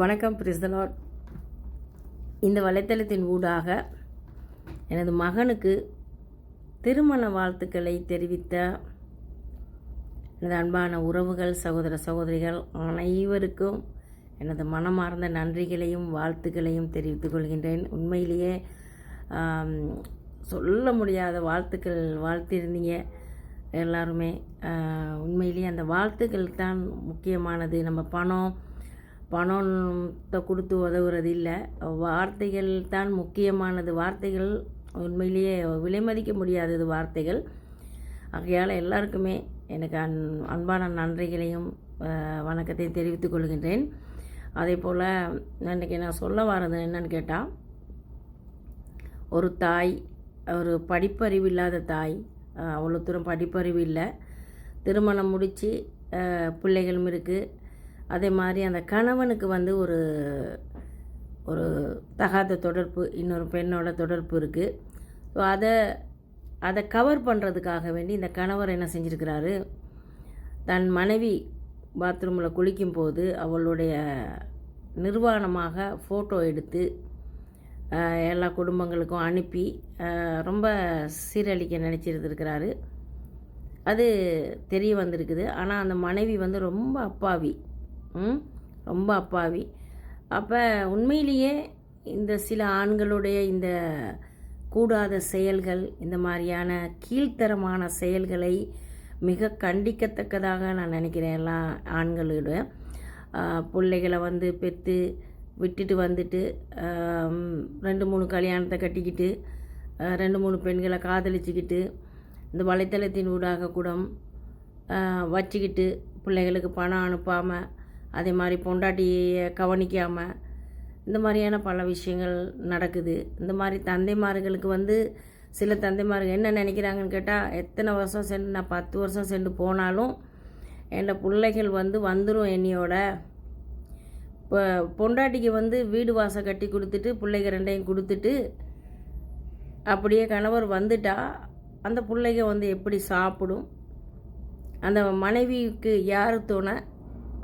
வணக்கம் பிரிசலார் இந்த வலைத்தளத்தின் ஊடாக எனது மகனுக்கு திருமண வாழ்த்துக்களை தெரிவித்த எனது அன்பான உறவுகள் சகோதர சகோதரிகள் அனைவருக்கும் எனது மனமார்ந்த நன்றிகளையும் வாழ்த்துக்களையும் தெரிவித்துக் கொள்கின்றேன். உண்மையிலேயே சொல்ல முடியாத வாழ்த்துக்கள் வாழ்த்திருந்தீங்க எல்லாருமே. உண்மையிலேயே அந்த வாழ்த்துக்கள் தான் முக்கியமானது. நம்ம பணம் பணத்தை கொடுத்து உதவுறது இல்லை வார்த்தைகள் தான் முக்கியமானது. வார்த்தைகள் உண்மையிலேயே விலை மதிக்க முடியாதது வார்த்தைகள். ஆகையால் எல்லாருக்குமே எனக்கு அன் அன்பான நன்றிகளையும் வணக்கத்தையும் தெரிவித்துக் கொள்கின்றேன். அதே போல் இன்றைக்கி நான் சொல்ல வரது என்னன்னு கேட்டால் ஒரு தாய் ஒரு படிப்பறிவு இல்லாத தாய் அவ்வளோ தூரம் படிப்பறிவு இல்லை. திருமணம் முடித்து பிள்ளைகளும் இருக்குது அதே மாதிரி அந்த கணவனுக்கு வந்து ஒரு ஒரு தகாத தொடர்பு இன்னொரு பெண்ணோட தொடர்பு இருக்குது ஸோ அதை அதை கவர் பண்ணுறதுக்காக வேண்டி இந்த கணவர் என்ன செஞ்சுருக்கிறாரு? தன் மனைவி பாத்ரூமில் குளிக்கும்போது அவளுடைய நிர்வாணமாக ஃபோட்டோ எடுத்து எல்லா குடும்பங்களுக்கும் அனுப்பி ரொம்ப சீரழிக்க நினச்சிருந்துருக்கிறாரு. அது தெரிய வந்திருக்குது. ஆனால் அந்த மனைவி வந்து ரொம்ப அப்பாவி. ம் ரொம்ப அப்பாவி. அப்போ உண்மையிலேயே இந்த சில ஆண்களுடைய இந்த கூடாத செயல்கள் இந்த மாதிரியான கீழ்த்தரமான செயல்களை மிக கண்டிக்கத்தக்கதாக நான் நினைக்கிறேன் எல்லா ஆண்களோட. பிள்ளைகளை வந்து பெற்று விட்டுட்டு வந்துட்டு ரெண்டு மூணு கல்யாணத்தை கட்டிக்கிட்டு ரெண்டு மூணு பெண்களை காதலிச்சுக்கிட்டு இந்த வலைத்தளத்தின் ஊடாக கூட வச்சுக்கிட்டு பிள்ளைகளுக்கு பணம் அனுப்பாமல் அதே மாதிரி பொண்டாட்டியை கவனிக்காமல் இந்த மாதிரியான பல விஷயங்கள் நடக்குது. இந்த மாதிரி தந்தைமார்களுக்கு வந்து சில தந்தைமார்கள் என்ன நினைக்கிறாங்கன்னு கேட்டால் எத்தனை வருஷம் சென்று நான் பத்து வருஷம் சென்று போனாலும் என்னோடய பிள்ளைகள் வந்து வந்துடும் என்னையோட. இப்போ பொண்டாட்டிக்கு வந்து வீடு வாசல் கட்டி கொடுத்துட்டு பிள்ளைங்க ரெண்டையும் கொடுத்துட்டு அப்படியே கணவர் வந்துட்டா அந்த பிள்ளைங்க வந்து எப்படி சாப்பிடும்? அந்த மனைவிக்கு யார் துணை?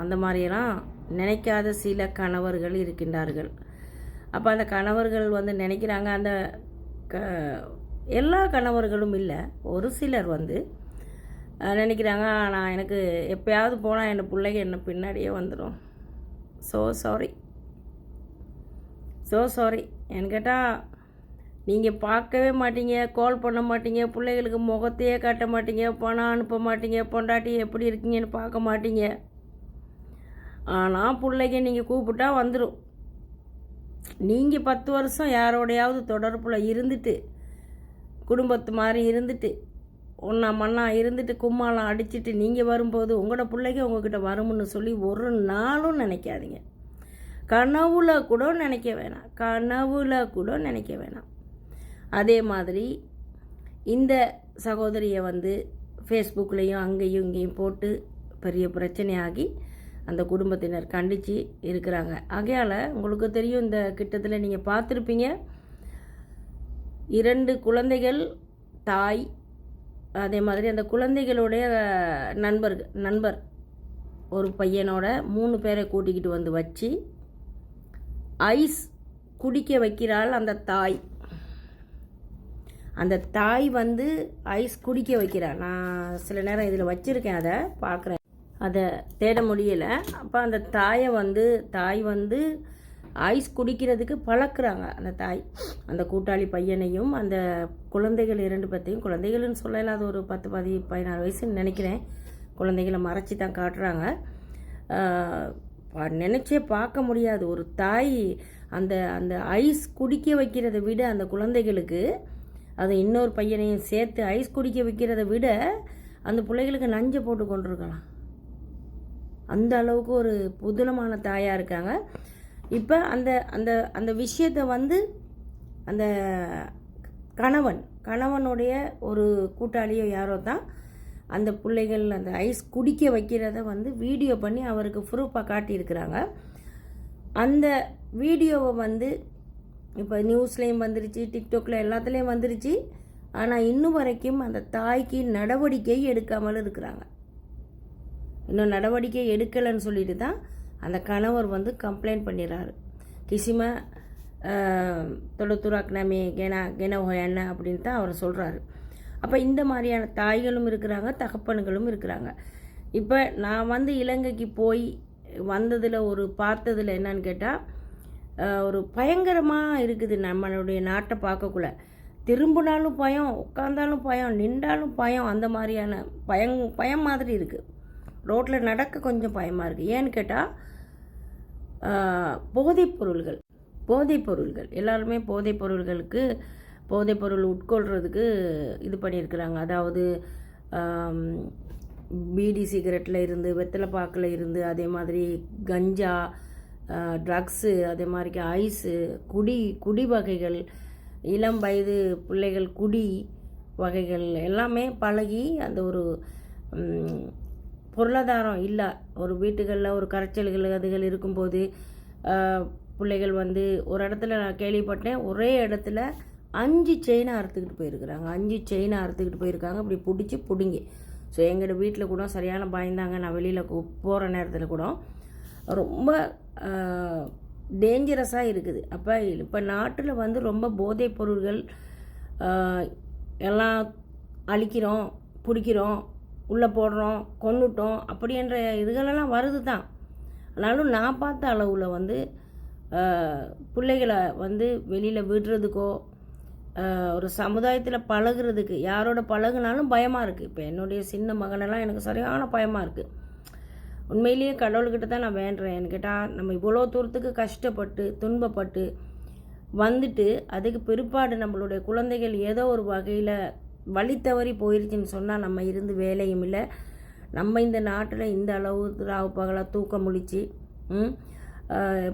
அந்த மாதிரியெல்லாம் நினைக்காத சில கணவர்கள் இருக்கின்றார்கள். அப்போ அந்த கணவர்கள் வந்து நினைக்கிறாங்க அந்த க எல்லா கணவர்களும் இல்லை ஒரு சிலர் வந்து நினைக்கிறாங்க நான் எனக்கு எப்பயாவது போனால் என் பிள்ளைங்க என்ன பின்னாடியே வந்துடும் ஸோ சாரி ஸோ சாரி என்ன கேட்டால் நீங்கள் பார்க்கவே மாட்டீங்க கால் பண்ண மாட்டீங்க பிள்ளைகளுக்கு முகத்தையே காட்ட மாட்டீங்க பணம் அனுப்ப மாட்டீங்க பொண்டாட்டி எப்படி இருக்கீங்கன்னு பார்க்க மாட்டீங்க. ஆனால் பிள்ளைங்க நீங்கள் கூப்பிட்டா வந்துடும் நீங்கள் பத்து வருஷம் யாரோடையாவது தொடர்பில் இருந்துட்டு குடும்பத்து மாதிரி இருந்துட்டு ஒன்றா மண்ணா இருந்துட்டு கும்மாளம் அடிச்சுட்டு நீங்கள் வரும்போது உங்களோட பிள்ளைங்க உங்ககிட்ட வரும்னு சொல்லி ஒரு நாளும் நினைக்காதீங்க. கனவுல கூட நினைக்க வேணாம். கனவுல கூட நினைக்க வேணாம். அதே மாதிரி இந்த சகோதரியை வந்து ஃபேஸ்புக்லேயும் அங்கேயும் இங்கேயும் போட்டு பெரிய பிரச்சனையாகி அந்த குடும்பத்தினர் கண்டித்து இருக்கிறாங்க. ஆகையால் உங்களுக்கு தெரியும் இந்த கிட்டத்தில் நீங்கள் பார்த்துருப்பீங்க. இரண்டு குழந்தைகள் தாய் அதே மாதிரி அந்த குழந்தைகளுடைய நண்பர் நண்பர் ஒரு பையனோட மூணு பேரை கூட்டிக்கிட்டு வந்து வச்சு ஐஸ் குடிக்க வைக்கிறாள் அந்த தாய். அந்த தாய் வந்து ஐஸ் குடிக்க வைக்கிறாள் நான் சில நேரம் இதில் வச்சுருக்கேன் அதை பார்க்குறேன். அதை தேட முடியலை. அப்போ அந்த தாயை வந்து தாய் வந்து ஐஸ் குடிக்கிறதுக்கு பழக்கிறாங்க. அந்த தாய் அந்த கூட்டாளி பையனையும் அந்த குழந்தைகள் இரண்டு பேர்த்தையும் குழந்தைகள்னு சொல்லல அது ஒரு பத்து பதி பதினாறு வயசுன்னு நினைக்கிறேன். குழந்தைகளை மறைச்சி தான் காட்டுறாங்க நினச்சே பார்க்க முடியாது. ஒரு தாய் அந்த அந்த ஐஸ் குடிக்க வைக்கிறத விட அந்த குழந்தைகளுக்கு அது இன்னொரு பையனையும் சேர்த்து ஐஸ் குடிக்க வைக்கிறத விட அந்த பிள்ளைகளுக்கு நஞ்சை போட்டு கொண்டிருக்கலாம். அந்த அளவுக்கு ஒரு புதுலமான தாயாக இருக்காங்க. இப்போ அந்த அந்த அந்த விஷயத்தை வந்து அந்த கணவன் கணவனுடைய ஒரு கூட்டாளியோ யாரோ தான் அந்த பிள்ளைகள் அந்த ஐஸ் குடிக்க வைக்கிறத வந்து வீடியோ பண்ணி அவருக்கு ப்ரூஃபாக காட்டியிருக்கிறாங்க. அந்த வீடியோவை வந்து இப்போ நியூஸ்லேயும் வந்துருச்சு டிக்டாக்ல எல்லாத்துலேயும் வந்துருச்சு. ஆனால் இன்னும் வரைக்கும் அந்த தாய்க்கு நடவடிக்கை எடுக்காமல் இருக்கிறாங்க. இன்னும் நடவடிக்கை எடுக்கலைன்னு சொல்லிட்டு தான் அந்த கணவர் வந்து கம்ப்ளைண்ட் பண்ணிடுறாரு. கிசிம தொடுத்துராக் நமே கெனா கென ஹோயண்ண அப்படின்னு தான் அவர் சொல்கிறாரு அப்போ இந்த மாதிரியான தாய்களும் இருக்கிறாங்க தகப்பனுகளும் இருக்கிறாங்க. இப்போ நான் வந்து இலங்கைக்கு போய் வந்ததில் ஒரு பார்த்ததில் என்னன்னு கேட்டால் ஒரு பயங்கரமாக இருக்குது நம்மளுடைய நாட்டை பார்க்கக்குள்ள. திரும்பினாலும் பயம் உட்காந்தாலும் பயம் நின்றாலும் பயம் அந்த மாதிரியான பயம் பயம் மாதிரி இருக்குது ரோட்டில் நடக்க கொஞ்சம் பயமாக இருக்குது ஏன்னு கேட்டால் போதைப் பொருள்கள் போதைப் பொருள்கள். எல்லாருமே போதைப் பொருள்களுக்கு போதைப் பொருள் உட்கொள்கிறதுக்கு இது பண்ணியிருக்கிறாங்க. அதாவது பீடி சிகரெட்டில் இருந்து வெத்தலை பாக்கில் இருந்து அதே மாதிரி கஞ்சா ட்ரக்ஸு அதே மாதிரிக்கு ஐஸு குடி குடி வகைகள் இளம் வயது பிள்ளைகள் குடி வகைகள் எல்லாமே பழகி அந்த ஒரு பொருளாதாரம் இல்லை. ஒரு வீட்டுகளில் ஒரு கரைச்சல்கள் அதுகள் இருக்கும்போது பிள்ளைகள் வந்து ஒரு இடத்துல நான் கேள்விப்பட்டேன். ஒரே இடத்துல அஞ்சு செயினை அறுத்துக்கிட்டு போயிருக்கிறாங்க. அஞ்சு செயினை அறுத்துக்கிட்டு போயிருக்காங்க. இப்படி பிடிச்சி பிடுங்கி. ஸோ எங்களோட வீட்டில் கூட சரியான பயந்தாங்க. நான் வெளியில் போகிற நேரத்தில் கூட. ரொம்ப டேஞ்சரஸாக இருக்குது. அப்போ இப்போ நாட்டில் வந்து ரொம்ப போதைப் பொருள்கள் எல்லாம் அழிக்கிறோம் பிடிக்கிறோம். உள்ளே போடுறோம் கொன்னுட்டோம் அப்படின்ற இதுகளெல்லாம் வருது தான் ஆனாலும் நான் பார்த்த அளவில் வந்து பிள்ளைகளை வந்து வெளியில் விடுறதுக்கோ ஒரு சமுதாயத்தில் பழகுறதுக்கு யாரோட பழகுனாலும் பயமாக இருக்குது இப்போ என்னுடைய சின்ன மகனெல்லாம் எனக்கு சரியான பயமாக இருக்குது உண்மையிலேயே கடவுள்கிட்ட தான் நான் வேண்டுறேன். என்கிட்ட நம்ம இவ்வளோ தூரத்துக்கு கஷ்டப்பட்டு துன்பப்பட்டு வந்துட்டு அதுக்கு பிற்பாடு நம்மளுடைய குழந்தைகள் ஏதோ ஒரு வகையில் வழி தவறி போயிருச்சுன்னு சொன்னால் நம்ம இருந்து வேலையும் இல்லை. நம்ம இந்த நாட்டில் இந்த அளவு ராவு பகலாக தூக்கம் முடிச்சு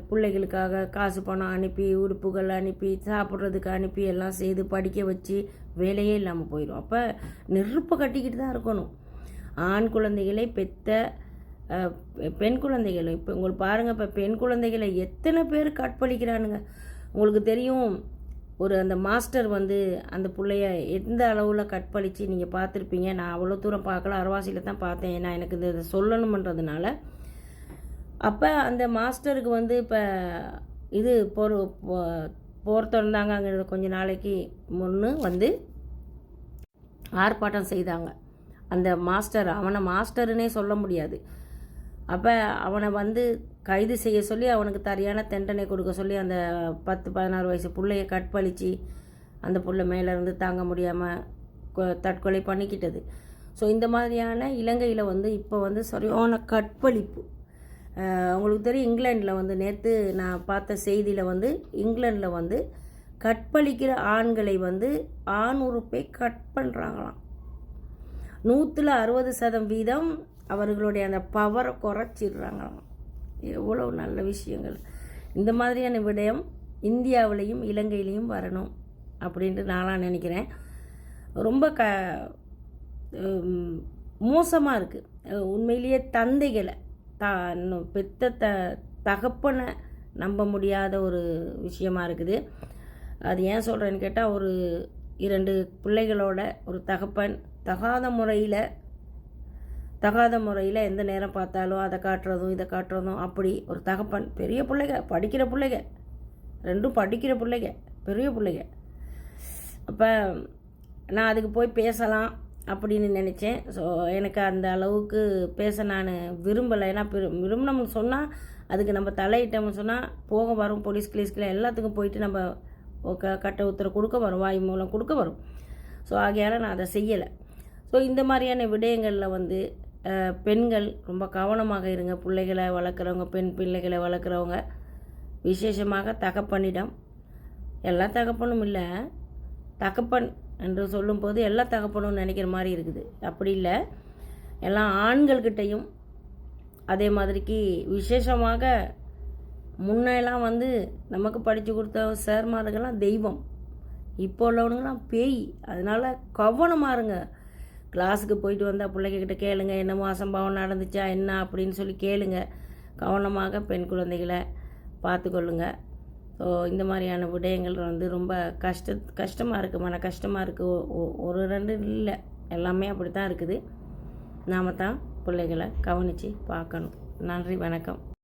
பிள்ளைகளுக்காக காசு பணம் அனுப்பி உடுப்புகள் அனுப்பி சாப்பிட்றதுக்கு அனுப்பி எல்லாம் செய்து படிக்க வச்சு வேலையே இல்லாமல் போயிடும் அப்போ நெருப்பு கட்டிக்கிட்டு தான் இருக்கணும். ஆண் குழந்தைகளை பெத்த பெண் குழந்தைகள் இப்போ உங்களுக்கு பாருங்கள் இப்போ பெண் குழந்தைகளை எத்தனை பேர் கற்பழிக்கிறானுங்க உங்களுக்கு தெரியும் ஒரு அந்த மாஸ்டர் வந்து அந்த பிள்ளைய எந்த அளவில் கற்பழித்து நீங்கள் பார்த்துருப்பீங்க? நான் அவ்வளோ தூரம் பார்க்கல. அரவாசியில் தான் பார்த்தேன். ஏன்னா எனக்கு இது இதை சொல்லணுமன்றதுனால. அப்போ அந்த மாஸ்டருக்கு வந்து இப்போ இது போர் போர் திறந்தாங்க அங்கே கொஞ்ச நாளைக்கு முன்னு வந்து ஆர்ப்பாட்டம் செய்தாங்க. அந்த மாஸ்டர் அவனை மாஸ்டருன்னே சொல்ல முடியாது. அப்போ அவனை வந்து கைது செய்ய சொல்லி அவனுக்கு சரியான தண்டனை கொடுக்க சொல்லி அந்த பத்து பதினாறு வயசு பிள்ளைய கற்பழித்து அந்த பிள்ளை மேலேருந்து தாங்க முடியாமல் தற்கொலை பண்ணிக்கிட்டது. ஸோ இந்த மாதிரியான இலங்கையில் வந்து இப்போ வந்து சரியான கற்பழிப்பு. உங்களுக்கு தெரியும் இங்கிலாண்டில் வந்து நேற்று நான் பார்த்த செய்தியில் வந்து இங்கிலாண்டில் வந்து கற்பழிக்கிற ஆண்களை வந்து ஆண் உறுப்பை கட் பண்ணுறாங்களாம் நூற்றில் அறுபது சதம் வீதம் அவர்களுடைய அந்த பவரை குறைச்சிடுறாங்களாம். எவ்வளோ நல்ல விஷயங்கள். இந்த மாதிரியான விடயம் இந்தியாவிலையும் இலங்கையிலையும் வரணும் அப்படின்ட்டு நான்லாம் நினைக்கிறேன். ரொம்ப க மோசமாக இருக்குது உண்மையிலேயே தந்தைகளை த இன்னும் பெத்த த தகப்பனை நம்ப முடியாத ஒரு விஷயமா இருக்குது. அது ஏன் சொல்கிறேன்னு கேட்டால் ஒரு இரண்டு பிள்ளைகளோட ஒரு தகப்பன் தகாத முறையில் தகாத முறையில் எந்த நேரம் பார்த்தாலும் அதை காட்டுறதும் இதை காட்டுறதும் அப்படி ஒரு தகப்பன் பெரிய பிள்ளைங்க படிக்கிற பிள்ளைங்க ரெண்டும் படிக்கிற பிள்ளைங்க பெரிய பிள்ளைங்க அப்போ நான் அதுக்கு போய் பேசலாம் அப்படின்னு நினச்சேன். ஸோ எனக்கு அந்த அளவுக்கு பேச நான் விரும்பலை. ஏன்னா விரும்பினோம்னு சொன்னால் அதுக்கு நம்ம தலையிட்டோம்னு சொன்னால் போக வரும் போலீஸ் கிளீஸ்கில் எல்லாத்துக்கும் போயிட்டு நம்ம க கட்ட உத்தரவு கொடுக்க வரும் வாய் மூலம் கொடுக்க வரும். ஸோ ஆகையால் நான் அதை செய்யலை. ஸோ இந்த மாதிரியான விடயங்களில் வந்து பெண்கள் ரொம்ப கவனமாக இருங்க. பிள்ளைகளை வளர்க்குறவங்க பெண் பிள்ளைகளை வளர்க்குறவங்க. விசேஷமாக தகப்பனிடம் எல்லா தகப்பனும் இல்லை. தகப்பன் என்று சொல்லும்போது எல்லா தகப்பனும் நினைக்கிற மாதிரி இருக்குது. அப்படி இல்லை. எல்லா ஆண்கள்கிட்டையும் அதே மாதிரிக்கு விசேஷமாக முன்னெல்லாம் வந்து நமக்கு படித்து கொடுத்த சேர்மார்கள்லாம் தெய்வம். இப்போ உள்ளவனுங்களாம் பேய். அதனால் கவனமாக இருங்க. கிளாஸுக்கு போயிட்டு வந்தால் பிள்ளைகிட்ட கேளுங்க என்னமோ அசம்பாவம் நடந்துச்சா என்ன அப்படின்னு சொல்லி கேளுங்க. கவனமாக பெண் குழந்தைகளை பார்த்துக்கொள்ளுங்க. ஸோ இந்த மாதிரியான விடயங்கள் வந்து ரொம்ப கஷ்ட கஷ்டமாக இருக்குது மன கஷ்டமாக இருக்குது ஒரு ரெண்டு இல்லை எல்லாமே அப்படி தான் இருக்குது. நாம தான் பிள்ளைகளை கவனித்து பார்க்கணும். நன்றி வணக்கம்.